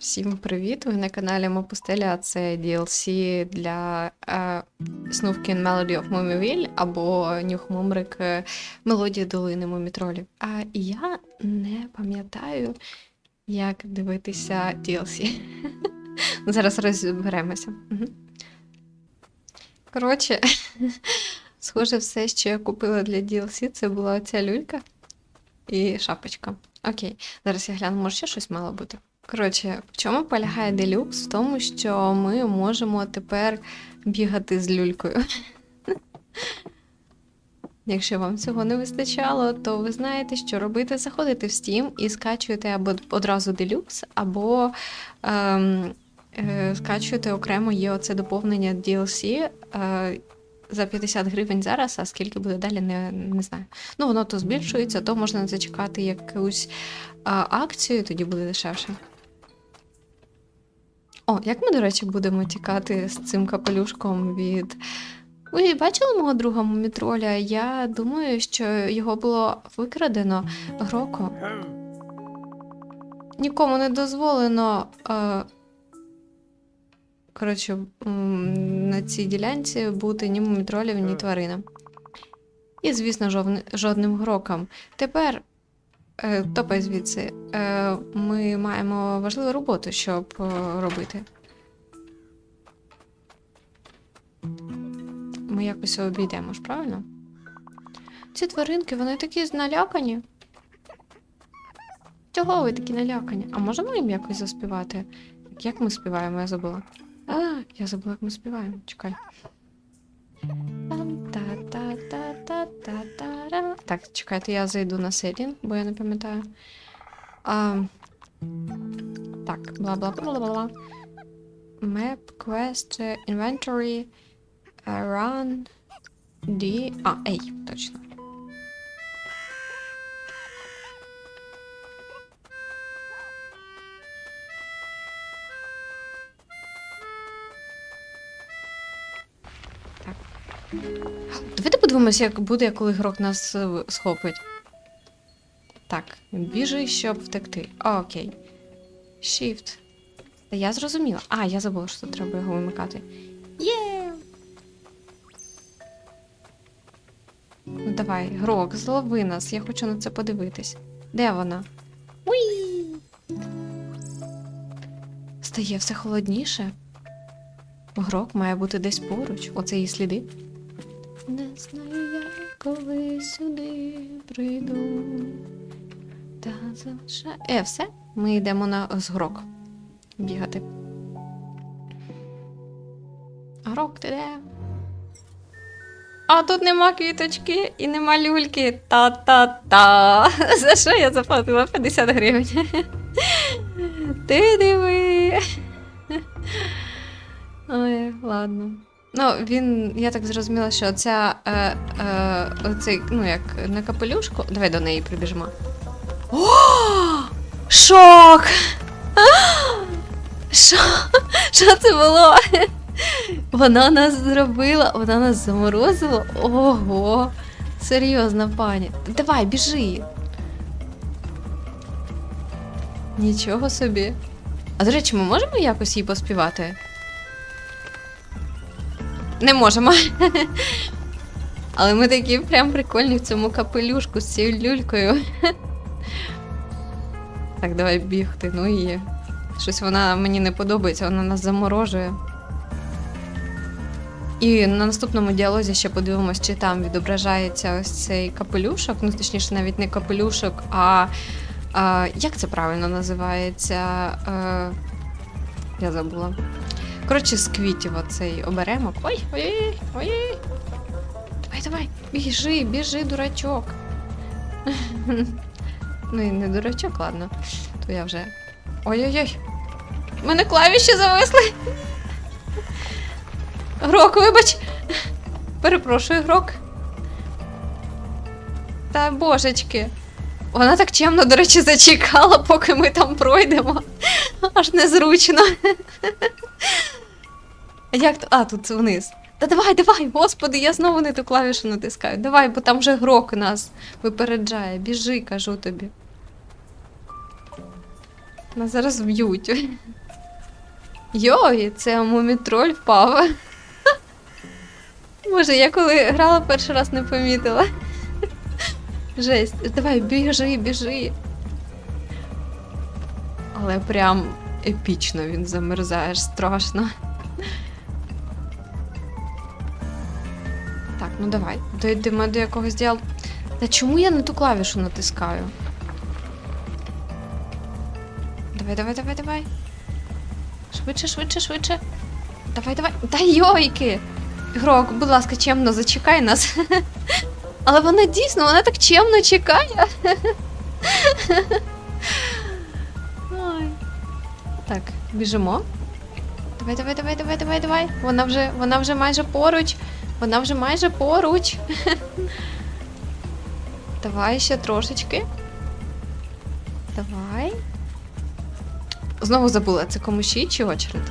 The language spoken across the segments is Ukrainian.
Всім привіт! Ви на каналі Мопустеля. Це DLC для е, Snufkin Melody of Mumiville або Нюх Мумрик е, Мелодія долини Мумітролів. А я не пам'ятаю, як дивитися DLC. Зараз розберемося. Коротше, схоже, все, що я купила для DLC, це була ця люлька і шапочка. Окей, зараз я гляну, може ще щось мало бути. Коротше, в чому полягає делюкс? В тому, що ми можемо тепер бігати з люлькою. Якщо вам цього не вистачало, то ви знаєте, що робити. Заходите в Steam і скачуєте або одразу делюкс, або ем, е, скачуєте окремо є оце доповнення DLC. Е, за 50 гривень зараз, а скільки буде далі, не, не знаю. Ну, воно то збільшується, то можна зачекати якусь а, акцію, тоді буде дешевше. О, як ми, до речі, будемо тікати з цим капелюшком від. Ви бачили мого друга Мумітроля? Я думаю, що його було викрадено гроко. Нікому не дозволено. Е... Коротше, на цій ділянці бути ні мумітролів, ні тваринам. І, звісно, жодним грокам. Тепер Топай звідси. Е, Ми маємо важливу роботу, щоб е, робити. Ми якось обійдемо ж, правильно? Ці тваринки, вони такі налякані. Чого ви такі налякані? А можемо їм якось заспівати? Як ми співаємо, я забула. А, я забула, як ми співаємо. Чекай. Так, чекайте, я зайду на сетінг, бо я не пам'ятаю. А, так, бла-бла-бла-бла-бла. Map, quest, inventory, run, D. А, A, точно. Давайте подивимося, як буде, коли грок нас е, схопить. Так, біжи, щоб втекти. Окей. Shift. Та я зрозуміла. А, я забула, що треба його вимикати. Є! Ну давай, грок, злови нас, я хочу на це подивитись. Де вона? Уй! Стає все холодніше. Грок має бути десь поруч. Оце її сліди. Не знаю, я коли сюди прийду. Та залиша... Е, все, ми йдемо на згрок бігати. Грок, ти де? А тут нема квіточки і нема люльки. Та-та-та. За що я заплатила 50 гривень? Ти диви. Ой, ладно. Ну, він, я так зрозуміла, що ця, е, е, оцей, ну як на капелюшку. Давай до неї прибіжимо. О! Шок! Що? Що це було? Вона нас зробила, вона нас заморозила. Ого! Серйозна пані. Давай, біжи. Нічого собі. А до речі, ми можемо якось їй поспівати? Не можемо. Але ми такі прям прикольні в цьому капелюшку з цією люлькою. Так, давай бігти. Ну і щось вона мені не подобається, вона нас заморожує. І на наступному діалозі ще подивимось, чи там відображається ось цей капелюшок. Ну, точніше, навіть не капелюшок, а, а як це правильно називається? Е, я забула. Коротше, з квітів оцей оберемок. Ой, ой, ой, ой. Давай, давай, біжи, біжи, дурачок. ну і не дурачок, ладно. То я вже. Ой-ой-ой. У мене клавіші зависли. Грок, вибач. Перепрошую, грок. Та божечки. Вона так чемно, до речі, зачекала, поки ми там пройдемо. Аж незручно. Як то? А, тут вниз. Та давай, давай, господи, я знову не ту клавішу натискаю. Давай, бо там вже грок нас випереджає. Біжи, кажу тобі. Нас зараз вб'ють. Йой, це мумітроль впав. Боже, я коли грала перший раз не помітила. Жесть. Давай, біжи, біжи. Але прям епічно він замерзає, страшно. Ну давай. Дойдемо до якогось діалу. Та чому я на ту клавішу натискаю? Давай, давай, давай, давай. Швидше, швидше, швидше. Давай, давай. Та йойки! Грок, будь ласка, чемно зачекай нас. Але вона дійсно, вона так чемно чекає. Ой. Так, біжимо. Давай, давай, давай, давай, давай, давай. Вона вже, вона вже майже поруч. Вона вже майже поруч. Давай ще трошечки. Давай. Знову забула, це комуші чи очеред?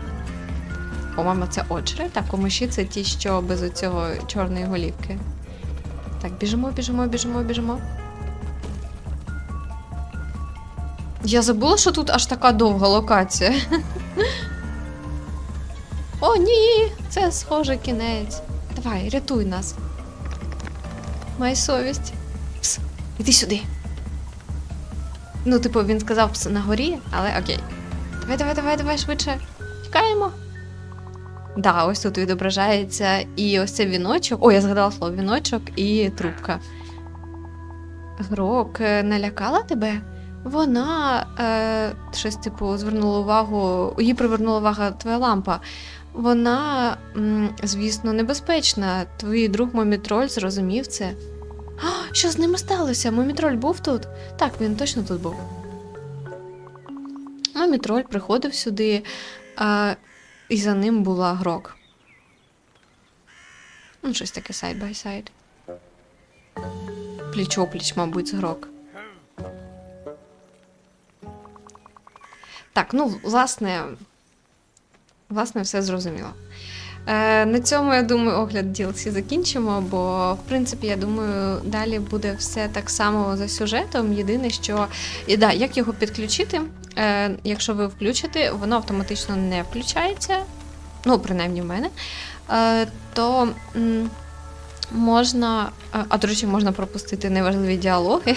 По-моєму, це очеред, а комуші це ті, що без оцього чорної голівки. Так, біжимо, біжимо, біжимо, біжимо. Я забула, що тут аж така довга локація. О, ні! Це схоже кінець. Давай, рятуй нас. Май совість. Пс, іди сюди. Ну, типу, він сказав пс на горі, але окей. Давай, давай, давай, давай швидше. Тікаємо. Да, ось тут відображається і ось цей віночок. О, я згадала слово віночок і трубка. Грок е, налякала тебе? Вона е, щось, типу, звернула увагу, їй привернула увагу твоя лампа. Вона, звісно, небезпечна. Твій друг Момітроль зрозумів це. А, що з ними сталося? Момітроль був тут? Так, він точно тут був. Момітроль приходив сюди, а, і за ним була грок. Ну, щось таке сайд бай сайд. Пліч-опліч, мабуть, з грок. Так, ну, власне, власне, все зрозуміло. Е, на цьому, я думаю, огляд DLC закінчимо, бо, в принципі, я думаю, далі буде все так само за сюжетом. Єдине, що і да, як його підключити, е, якщо ви включите, воно автоматично не включається. Ну, принаймні в мене. Е, то можна. А, до речі, можна пропустити неважливі діалоги.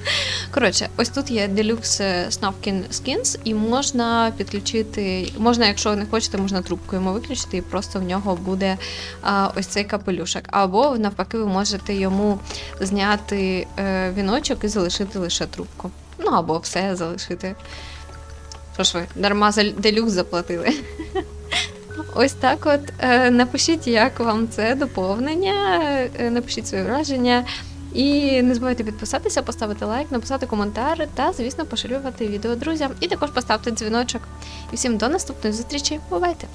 Коротше, ось тут є Deluxe Snapkin Skins, і можна підключити. Можна, якщо не хочете, можна трубку йому виключити, і просто в нього буде а, ось цей капелюшок. Або навпаки, ви можете йому зняти е, віночок і залишити лише трубку. Ну або все залишити. Що ж ви, дарма за делюкс заплатили. Ось так от. Е, Напишіть, як вам це доповнення, е, напишіть свої враження. І не забувайте підписатися, поставити лайк, написати коментар та, звісно, поширювати відео друзям. І також поставте дзвіночок. І всім до наступної зустрічі. Бувайте!